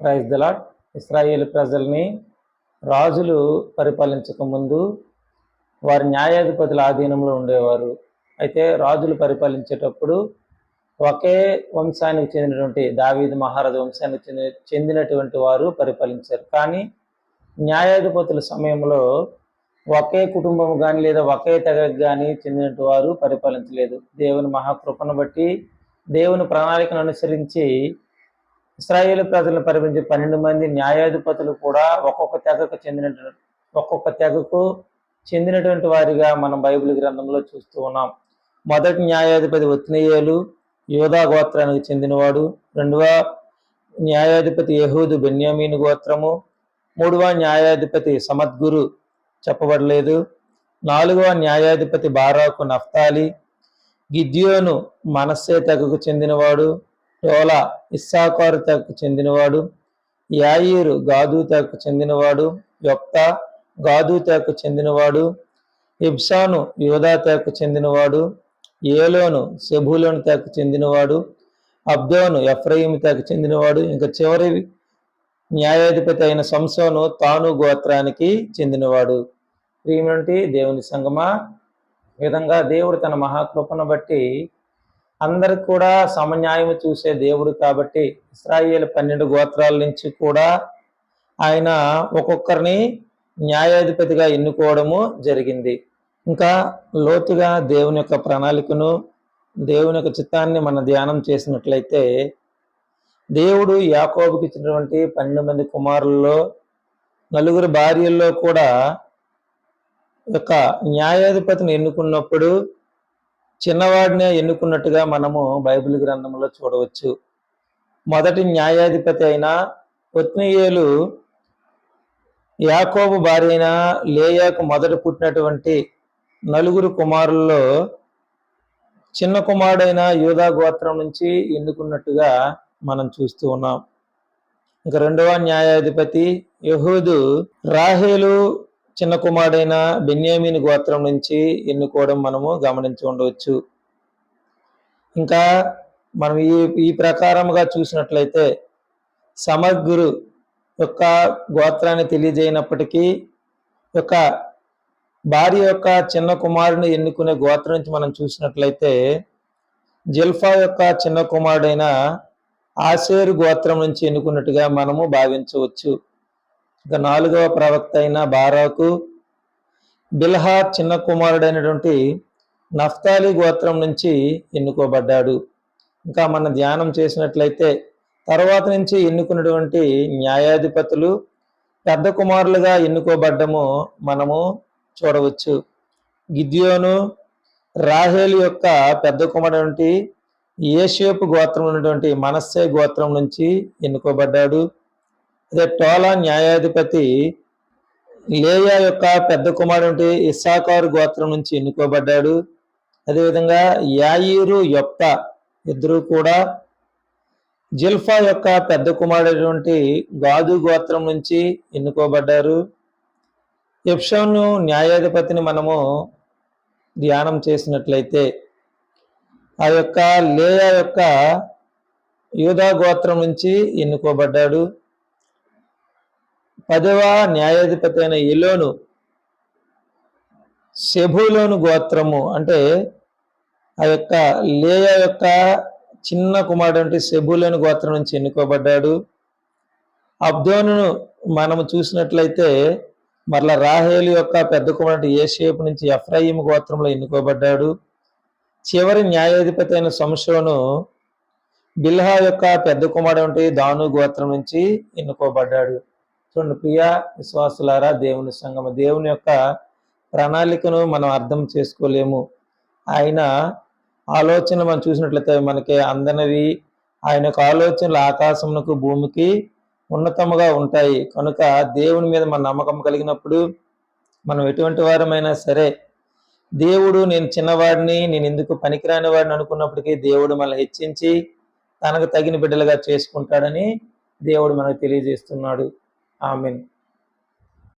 Praise దలాట్ Israel ప్రజల్ని రాజులు పరిపాలించక ముందు వారి న్యాయాధిపతుల ఆధీనంలో ఉండేవారు. అయితే రాజులు పరిపాలించేటప్పుడు ఒకే వంశానికి చెందినటువంటి దావీదు మహారాజు వంశానికి చెందిన చెందినటువంటి వారు పరిపాలించారు. కానీ న్యాయాధిపతుల సమయంలో ఒకే కుటుంబం కానీ లేదా ఒకే తెగకు కానీ చెందినటువంటి వారు పరిపాలించలేదు. దేవుని మహాకృపను బట్టి దేవుని ప్రణాళికను అనుసరించి ఇస్రాయేల్ ప్రజలను పరిమించి పన్నెండు మంది న్యాయాధిపతులు కూడా ఒక్కొక్క తెగకు చెందినటువంటి ఒక్కొక్క తెగకు చెందినటువంటి వారిగా మనం బైబిల్ గ్రంథంలో చూస్తూ ఉన్నాం. మొదటి న్యాయాధిపతి ఒత్నియేలు యోధా గోత్రానికి చెందినవాడు. రెండవ న్యాయాధిపతి యహూదు బెన్యామీను గోత్రము. మూడవ న్యాయాధిపతి సమద్గురు చెప్పబడలేదు. నాలుగవ న్యాయాధిపతి బారాకు నఫ్తాలి. గిద్యోను మనస్సే తెగకు చెందినవాడు. టోలా ఇస్సాకారుతకు చెందినవాడు యాయిరు గాదు చెందినవాడు యొక్త గాదు చెందినవాడు ఇబ్సాను యోధా చెందినవాడు ఏలోను సెబులోను తెగకు చెందినవాడు అబ్దోను ఎఫ్రయిం తెగకు చెందినవాడు ఇంకా చివరి న్యాయాధిపతి అయిన సంసోను తాను గోత్రానికి చెందినవాడు. ప్రియమంటి దేవుని సంగమా విధంగా దేవుడు తన మహాకృపను బట్టి అందరికి కూడా సమన్యాయం చూసే దేవుడు కాబట్టి ఇస్రాయేల్ పన్నెండు గోత్రాల నుంచి కూడా ఆయన ఒక్కొక్కరిని న్యాయాధిపతిగా ఎన్నుకోవడము జరిగింది. ఇంకా లోతుగా దేవుని యొక్క ప్రణాళికను దేవుని యొక్క చిత్తాన్ని మనం ధ్యానం చేసినట్లయితే దేవుడు యాకోబుకి ఇచ్చినటువంటి పన్నెండు మంది కుమారుల్లో నలుగురు భార్యల్లో కూడా యొక్క న్యాయాధిపతిని ఎన్నుకున్నప్పుడు చిన్నవాడినే ఎన్నుకున్నట్టుగా మనము బైబిల్ గ్రంథంలో చూడవచ్చు. మొదటి న్యాయాధిపతి అయిన ఒత్నియేలు యాకోబు భార్య అయిన లేయాకు మొదట పుట్టినటువంటి నలుగురు కుమారుల్లో చిన్న కుమారుడైన యూదా గోత్రం నుంచి ఎన్నుకున్నట్టుగా మనం చూస్తూ ఉన్నాం. ఇంకా రెండవ న్యాయాధిపతి యహూదు రాహేలు చిన్న కుమారుడైన బెన్యామీని గోత్రం నుంచి ఎన్నుకోవడం మనము గమనించి ఉండవచ్చు. ఇంకా మనం ఈ ఈ ప్రకారముగా చూసినట్లయితే సమగ్గురు యొక్క గోత్రాన్ని తెలియజేయనప్పటికీ యొక్క భార్య యొక్క చిన్న కుమారుని ఎన్నుకునే గోత్రం నుంచి మనం చూసినట్లయితే జల్ఫా యొక్క చిన్న కుమారుడైన ఆసేరు గోత్రం నుంచి ఎన్నుకున్నట్టుగా మనము భావించవచ్చు. ఇక నాలుగవ ప్రవక్త అయిన బారాకు బిల్హార్ చిన్న కుమారుడైనటువంటి నఫ్తాలి గోత్రం నుంచి ఎన్నుకోబడ్డాడు. ఇంకా మన ధ్యానం చేసినట్లయితే తర్వాత నుంచి ఎన్నుకున్నటువంటి న్యాయాధిపతులు పెద్ద కుమారులుగా ఎన్నుకోబడ్డము మనము చూడవచ్చు. గిద్యోను రాహేలు యొక్క పెద్ద కుమారుడు ఏషేపు గోత్రం ఉన్నటువంటి మనస్సే గోత్రం నుంచి ఎన్నుకోబడ్డాడు. అదే టోలా న్యాయాధిపతి లేయా యొక్క పెద్ద కుమారుడు ఇస్సాకారు గోత్రం నుంచి ఎన్నుకోబడ్డాడు. అదేవిధంగా యాయిరు యొక్క ఇద్దరు కూడా జిల్ఫా యొక్క పెద్ద కుమారుడైనటువంటి గాదు గోత్రం నుంచి ఎన్నుకోబడ్డారు. ఎప్షోను న్యాయాధిపతిని మనము ధ్యానం చేసినట్లయితే ఆ యొక్క లేయా యొక్క యూదా గోత్రం నుంచి ఎన్నుకోబడ్డాడు. పదవ న్యాయాధిపతి అయిన ఎలోను సెబులోను గోత్రము అంటే ఆ యొక్క లేయా యొక్క చిన్న కుమారుడు అంటే సెబులోని గోత్రం నుంచి ఎన్నుకోబడ్డాడు. అబ్దోను మనము చూసినట్లయితే మరలా రాహేలు యొక్క పెద్ద కుమారుడు ఏషేపు నుంచి ఎఫ్రాయిం గోత్రంలో ఎన్నుకోబడ్డాడు. చివరి న్యాయాధిపతి అయిన సంశోను బిల్హా యొక్క పెద్ద కుమారుడు అంటే దాను గోత్రం నుంచి ఎన్నుకోబడ్డాడు. చూడండి ప్రియ విశ్వాసులారా దేవుని సంగమ. దేవుని యొక్క ప్రణాళికను మనం అర్థం చేసుకోలేము. ఆయన ఆలోచన మనం చూసినట్లయితే మనకి అందనవి ఆయన యొక్క ఆలోచనలు ఆకాశమునకు భూమికి ఉన్నతముగా ఉంటాయి. కనుక దేవుని మీద మన నమ్మకం కలిగినప్పుడు మనం ఎటువంటి వారమైనా సరే దేవుడు నేను చిన్నవాడిని నేను ఎందుకు పనికిరాని వాడిని అనుకున్నప్పటికీ దేవుడు మనల్ని హెచ్చించి తనకు తగిన బిడ్డలుగా చేసుకుంటాడని దేవుడు మనకు తెలియజేస్తున్నాడు. Amen.